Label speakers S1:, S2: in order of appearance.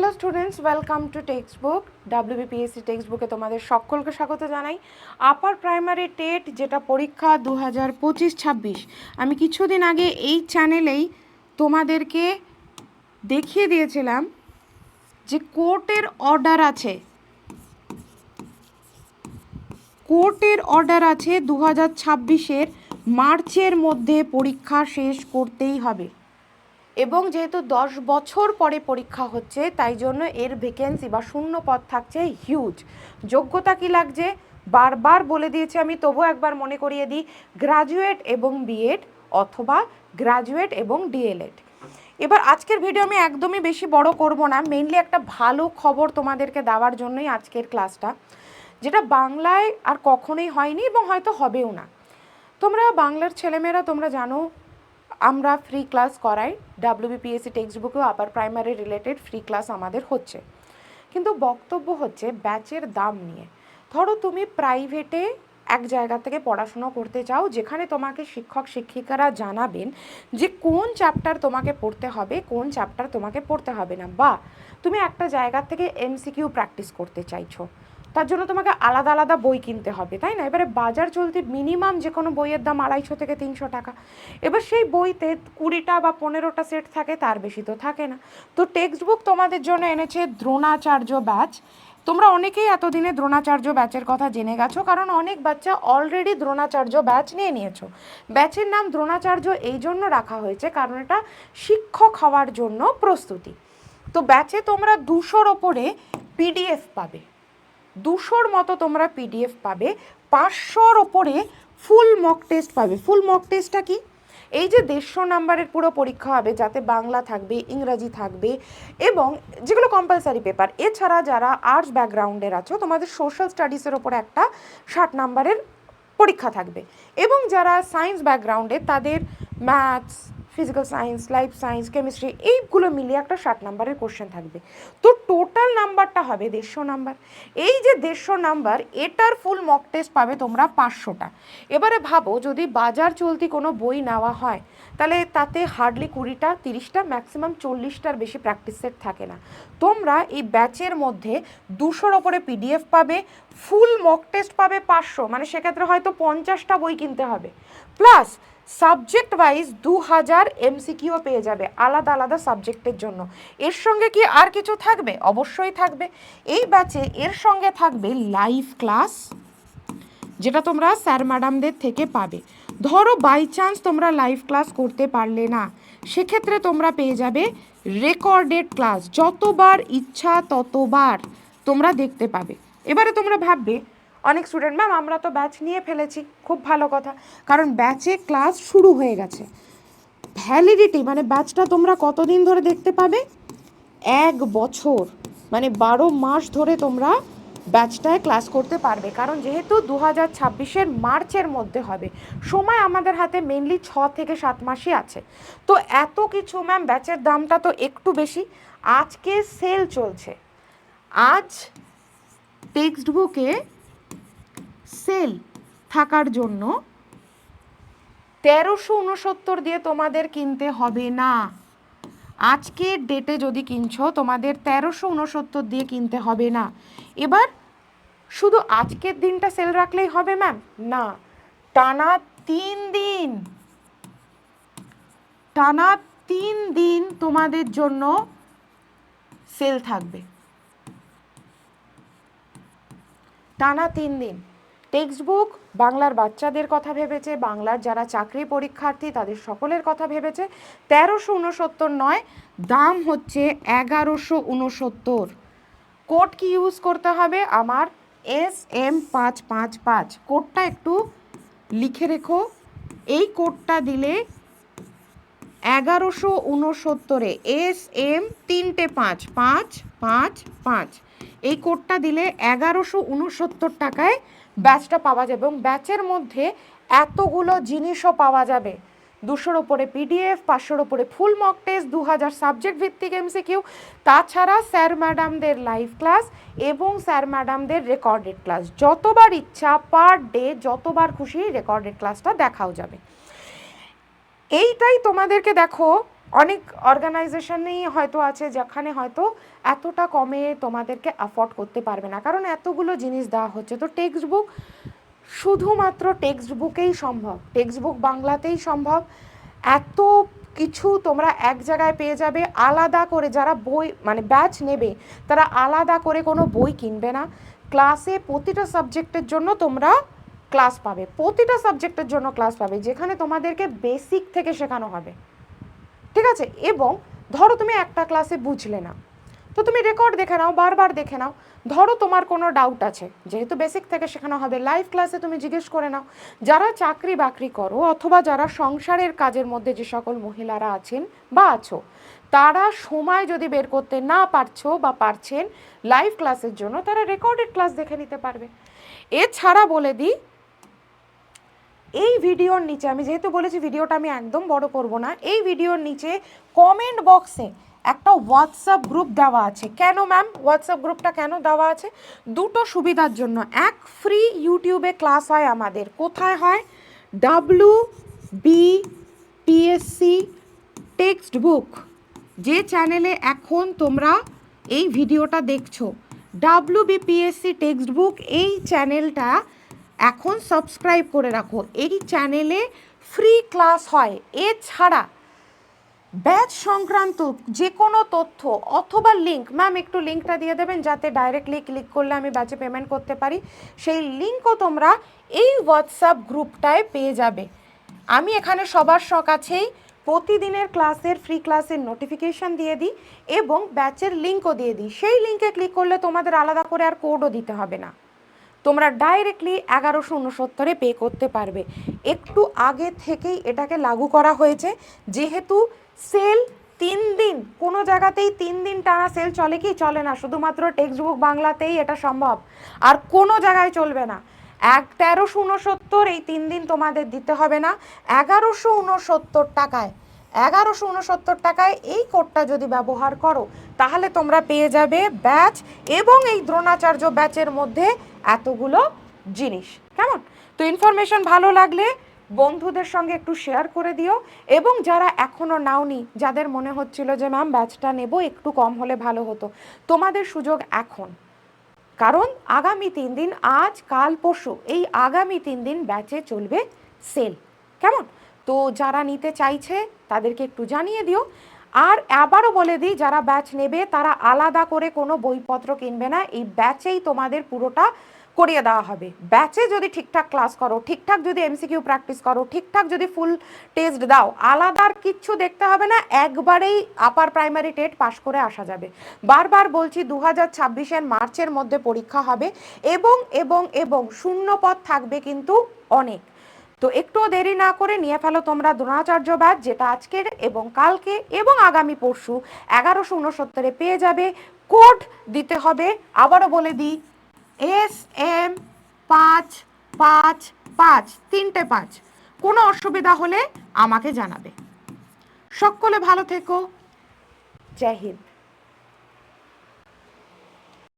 S1: Hello students welcome to text book WBPSC text বুকে তোমাদের সকলকে স্বাগত জানাই। আপার প্রাইমারি টেট, যেটা পরীক্ষা দু হাজার পঁচিশ ছাব্বিশ। আমি কিছুদিন আগে এই চ্যানেলেই তোমাদেরকে দেখিয়ে দিয়েছিলাম যে কোর্টের অর্ডার আছে। কোর্টের অর্ডার আছে দু হাজার ছাব্বিশের মার্চের মধ্যে পরীক্ষা শেষ করতেই হবে। এবং যেহেতু দশ বছর পরে পরীক্ষা হচ্ছে, তাই জন্য এর ভ্যাকেন্সি বা শূন্য পদ থাকছে হিউজ যোগ্যতা কি লাগছে? বারবার বলে দিয়েছি আমি তবু একবার মনে করিয়ে দিই গ্রাজুয়েট এবং বিএড অথবা গ্রাজুয়েট এবং ডিএলএড এবার আজকের ভিডিও আমি একদমই বেশি বড় করব না মেনলি একটা ভালো খবর তোমাদেরকে দেওয়ার জন্যই আজকের ক্লাসটা যেটা বাংলায় আর কখনোই হয়নি এবং হয়তো হবেও না। তোমরা বাংলার ছেলেমেয়েরা তোমরা জানো আমরা ফ্রি ক্লাস করাই WBPSC text বুকেও upper primary related free class আমাদের হচ্ছে। কিন্তু বক্তব্য হচ্ছে ব্যাচের দাম নিয়ে। ধরো তুমি প্রাইভেটে এক জায়গা থেকে পড়াশুনো করতে চাও, যেখানে তোমাকে শিক্ষক শিক্ষিকারা জানাবেন যে কোন চ্যাপ্টার তোমাকে পড়তে হবে, কোন চ্যাপ্টার তোমাকে পড়তে হবে না। বা তুমি একটা জায়গা থেকে এমসিকিউ প্র্যাকটিস করতে চাইছো। তার জন্য তোমাকে আলাদা আলাদা বই কিনতে হবে, তাই না? এবারে বাজার চলতি মিনিমাম যে কোনো বইয়ের দাম আড়াইশো থেকে তিনশো টাকা। এবার সেই বইতে কুড়িটা বা পনেরোটা সেট থাকে, তার বেশি তো থাকে না। তো টেক্সট বুক তোমাদের জন্য এনেছে দ্রোণাচার্য ব্যাচ তোমরা অনেকেই এতদিনে দ্রোণাচার্য ব্যাচের কথা জেনে গেছো, কারণ অনেক বাচ্চা অলরেডি দ্রোণাচার্য ব্যাচ নিয়ে নিয়েছো। ব্যাচের নাম দ্রোণাচার্য এই জন্য রাখা হয়েছে, কারণ এটা শিক্ষক হওয়ার জন্য প্রস্তুতি। তো ব্যাচে তোমরা দুশোর ওপরে পিডিএফ পাবে। দুশোর মতো তোমরা পিডিএফ পাবে, পাঁচশোর ওপরে ফুল মক টেস্ট পাবে। ফুল মক টেস্টটা কি? এই যে দেড়শো নাম্বারের পুরো পরীক্ষা হবে, যাতে বাংলা থাকবে, ইংরাজি থাকবে এবং যেগুলো কম্পালসারি পেপার এছাড়া যারা আর্টস ব্যাকগ্রাউন্ডের আছো, তোমাদের সোশ্যাল স্টাডিজের ওপরে একটা ষাট নাম্বারের পরীক্ষা থাকবে। এবং যারা সায়েন্স ব্যাকগ্রাউন্ডে তাদের maths physical science life science chemistry এইগুলো মিলিয়ে একটা ষাট নাম্বারের কোশ্চেন থাকবে। তো টোটাল নাম্বারটা হবে দেড়শো নাম্বার এই যে দেড়শো নাম্বার এটার ফুল মক টেস্ট পাবে তোমরা পাঁচশোটা। এবারে ভাবো, যদি বাজার চলতি কোনো বই নেওয়া হয়, তাহলে তাতে হার্ডলি কুড়িটা, তিরিশটা ম্যাক্সিমাম চল্লিশটার বেশি প্র্যাকটিস সেট থাকে না। তোমরা এই ব্যাচের মধ্যে দুশোর ওপরে পিডিএফ পাবে ফুল মক টেস্ট পাবে পাঁচশো। মানে সেক্ষেত্রে হয়তো পঞ্চাশটা বই কিনতে হবে। প্লাস সাবজেক্ট ওয়াইজ দু হাজার এমসিকিউ পেয়ে যাবে আলাদা আলাদা সাবজেক্টের জন্য। এর সঙ্গে কি আর কিছু থাকবে? অবশ্যই থাকবে। এই ব্যাচে এর সঙ্গে থাকবে লাইভ ক্লাস যেটা তোমরা স্যার ম্যাডামদের থেকে পাবে। ধরো বাই চান্স তোমরা লাইভ ক্লাস করতে পারলে না, সেক্ষেত্রে তোমরা পেয়ে যাবে রেকর্ডেড ক্লাস যতবার ইচ্ছা ততবার তোমরা দেখতে পাবে। এবারে তোমরা ভাববে অনেক স্টুডেন্ট ম্যাম আমরা তো ব্যাচ নিয়ে ফেলেছি, খুব ভালো কথা। কারণ ব্যাচে ক্লাস শুরু হয়ে গেছে। ভ্যালিডিটি মানে ব্যাচটা তোমরা কতদিন ধরে দেখতে পাবে? এক বছর মানে বারো মাস ধরে তোমরা ব্যাচটায় ক্লাস করতে পারবে। কারণ যেহেতু দু হাজার ছাব্বিশের মার্চের মধ্যে হবে, সময় আমাদের হাতে মেনলি ছ থেকে সাত মাসই আছে। তো এত কিছু ম্যাম ব্যাচের দামটা তো একটু বেশি। আজকে সেল চলছে। আজ টেক্সট বুকে সেল থাকার জন্য তেরোশো উনসত্তর দিয়ে তোমাদের কিনতে হবে না। আজকের ডেটে যদি কিনছো, তোমাদের তেরোশো উনসত্তর দিয়ে কিনতে হবে না। এবার শুধু আজকের দিনটা সেল রাখলেই হবে ম্যাম না, টানা তিন দিন। টানা তিন দিন তোমাদের জন্য সেল থাকবে। টানা তিন দিন। টেক্সট বুক বাংলার বাচ্চাদের কথা ভেবেছে, বাংলার যারা চাকরি পরীক্ষার্থী তাদের সকলের কথা ভেবেছে। তেরোশো উনসত্তর নয়, দাম হচ্ছে এগারোশো উনসত্তর কোড কি ইউজ করতে হবে? আমার এস এম পাঁচ পাঁচ পাঁচ। কোডটা একটু লিখে রেখো। এই কোডটা দিলে এগারোশো উনসত্তরে এস এম তিনটে পাঁচ পাঁচ পাঁচ পাঁচ। এই কোডটা দিলে এগারোশো উনসত্তর টাকায় ব্যাচটা পাওয়া যাবে এবং ব্যাচের মধ্যে এতগুলো জিনিসও পাওয়া যাবে। দুশোর ওপরে পিডিএফ, পাঁচশোর ওপরে ফুল মক টেস্ট দু হাজার সাবজেক্ট ভিত্তিক এমসিকিউ তাছাড়া স্যার ম্যাডামদের লাইভ ক্লাস এবং স্যার ম্যাডামদের রেকর্ডেড ক্লাস যতবার ইচ্ছা পার ডে যতবার খুশি রেকর্ডেড ক্লাসটা দেখাও যাবে। এইটাই তোমাদেরকে দেখো অনেক অর্গানাইজেশনেই হয়তো আছে যেখানে হয়তো এতটা কমে তোমাদেরকে অ্যাফোর্ড করতে পারবে না। কারণ এতগুলো জিনিস দেওয়া হচ্ছে। তো টেক্সট বুক শুধুমাত্র টেক্সট বুকেই সম্ভব। টেক্সট বুক বাংলাতেই সম্ভব। এত কিছু তোমরা এক জায়গায় পেয়ে যাবে, আলাদা করে যারা বই মানে ব্যাচ নেবে, তারা আলাদা করে কোনো বই কিনবে না। ক্লাসে প্রতিটা সাবজেক্টের জন্য তোমরা ক্লাস পাবে। প্রতিটা সাবজেক্টের জন্য ক্লাস পাবে, যেখানে তোমাদেরকে বেসিক থেকে শেখানো হবে। ঠিক আছে? এবং ধরো তুমি একটা ক্লাসে বুঝলে না, তো তুমি রেকর্ড দেখে নাও, বারবার দেখে নাও। ধরো তোমার কোনো ডাউট আছে, যেহেতু বেসিক থেকে শেখানো হবে লাইভ ক্লাসে তুমি জিজ্ঞেস করে নাও, যারা চাকরি বাকরি করো অথবা যারা সংসারের কাজের মধ্যে যে সকল মহিলারা আছেন বা আছো, তারা সময় যদি বের করতে না পারছ বা পারছেন লাইভ ক্লাসের জন্য তারা রেকর্ডেড ক্লাস দেখে নিতে পারবে। এছাড়া বলে দিই এই ভিডিওর নিচে, আমি যেহেতু বলেছি ভিডিওটা আমি একদম বড় করব না, এই ভিডিওর নিচে কমেন্ট বক্সে একটা হোয়াটসঅ্যাপ গ্রুপ দেওয়া আছে। কেন ম্যাম হোয়াটসঅ্যাপ গ্রুপটা কেন দেওয়া আছে? দুটো সুবিধার জন্য। এক ফ্রি ইউটিউবে ক্লাস হয় আমাদের। কোথায় হয়? W B PSC text book যে চ্যানেলে এখন তোমরা এই ভিডিওটা দেখছ। W B BPSC text book এই চ্যানেলটা এখন সাবস্ক্রাইব করে রাখো। এই চ্যানেলে ফ্রি ক্লাস হয়। এছাড়া ব্যাচ সংক্রান্ত যে কোনো তথ্য অথবা লিঙ্ক ম্যাম একটু লিঙ্কটা দিয়ে দেবেন যাতে ডাইরেক্টলি ক্লিক করলে আমি ব্যাচে পেমেন্ট করতে পারি। সেই লিঙ্কও তোমরা এই হোয়াটসঅ্যাপ গ্রুপটায় পেয়ে যাবে। আমি এখানে সবার কাছেই প্রতিদিনের ক্লাসের ফ্রি ক্লাসের নোটিফিকেশন দিয়ে দিই এবং ব্যাচের লিঙ্কও দিয়ে দিই। সেই লিঙ্কে ক্লিক করলে তোমাদের আলাদা করে আর কোডও দিতে হবে না। তোমরা ডাইরেক্টলি এগারোশো উনসত্তরে পে করতে পারবে। একটু আগে থেকেই এটাকে লাগু করা হয়েছে। যেহেতু সেল তিন দিন, কোনো জায়গাতেই তিন দিন টানা সেল চলে কি? চলে না। শুধুমাত্র টেক্সট বুক বাংলাতেই এটা সম্ভব। আর কোনো জায়গায় চলবে না। এক তেরোশো উনসত্তর এই তিন দিন তোমাদের দিতে হবে না। এগারোশো উনসত্তর টাকায় এগারোশো উনসত্তর টাকায় এই কোডটা যদি ব্যবহার করো, তাহলে তোমরা পেয়ে যাবে ব্যাচ এবং এই দ্রোণাচার্য ব্যাচের মধ্যে এতগুলো জিনিস। কেমন? তো ইনফরমেশন ভালো লাগলে বন্ধুদের সঙ্গে একটু শেয়ার করে দিও এবং যারা এখনও নাওনি, যাদের মনে হচ্ছিল যে ম্যাম ব্যাচটা নেব, একটু কম হলে ভালো হতো। তোমাদের সুযোগ এখন। কারণ আগামী তিন দিন, আজ, কাল, পরশু, এই আগামী তিন দিন ব্যাচে চলবে সেল। কেমন? তো যারা নিতে চাইছে, তাদেরকে একটু জানিয়ে দিও। আর আবারও বলে দিই, যারা ব্যাচ নেবে, তারা আলাদা করে কোনো বইপত্র কিনবে না। এই ব্যাচেই তোমাদের পুরোটা করিয়ে দেওয়া হবে। ব্যাচে যদি ঠিকঠাক ক্লাস করো, ঠিকঠাক যদি এমসিকিউ প্র্যাকটিস করো, ঠিকঠাক যদি ফুল টেস্ট দাও আলাদার কিচ্ছু দেখতে হবে না। একবারেই আপার প্রাইমারি টেট পাশ করে আসা যাবে। বারবার বলছি দু হাজার ছাব্বিশের মার্চের মধ্যে পরীক্ষা হবে এবং এবং এবং শূন্য পদ থাকবে কিন্তু অনেক। তো একটুও দেরি না করে নিয়ে ফেলো তোমরা দ্রোণাচার্য ব্যাচ, যেটা আজকের এবং কালকে এবং আগামী পরশু এগারোশো উনসত্তরে পেয়ে যাবে। কোড দিতে হবে, আবারও বলে দিই এস এম পাঁচ পাঁচ পাঁচ, তিনটে পাঁচ। কোনো অসুবিধা হলে আমাকে জানাবে। সকলে ভালো থেকো। জয় হিন্দ।